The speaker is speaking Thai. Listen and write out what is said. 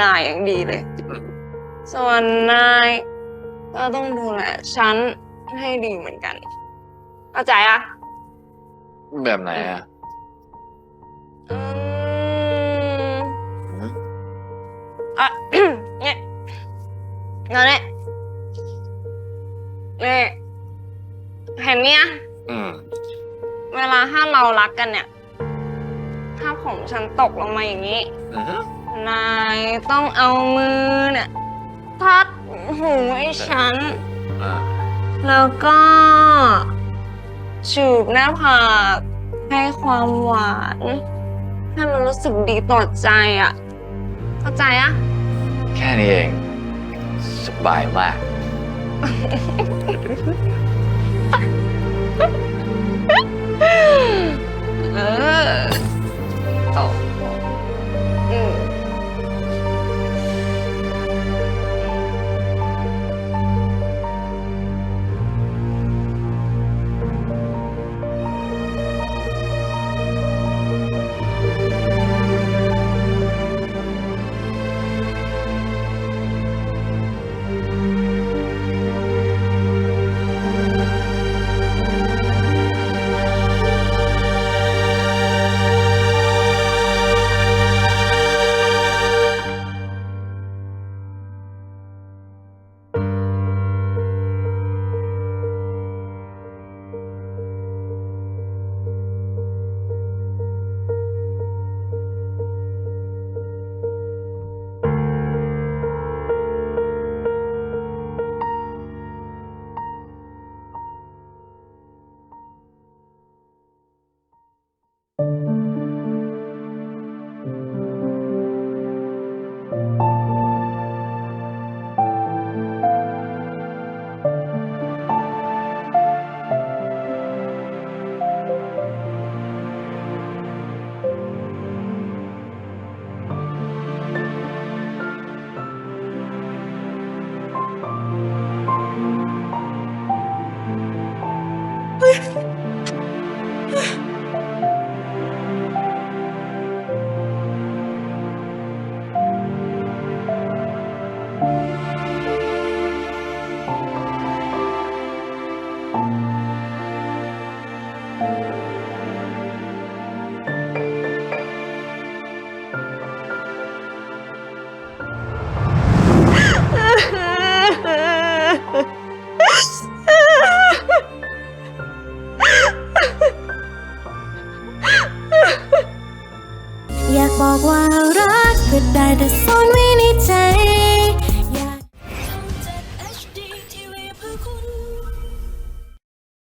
นายอย่างดีเลย ส่วนนายก็ต้องดูแลฉันให้ดีเหมือนกัน เข้าใจอะแบบไหนอะอืมอืมอะ เนี่ยนอนเนี่ยนี่เห็นเนี่ยอืม เวลาถ้าเรารักกันเนี่ย ถ้าผมฉันตกลงมาอย่างนี้ อืม นายต้องเอามือเนี่ยทัดหูให้ฉัน อ่าแล้วก็จูบหน้าผากให้ความหวานให้มันรู้สึกดีต่อใจอะ เข้าใจอะ แค่นี้เอง สบายมาก อย บอกว่ารักก็ได้แต่ซ่อนไว้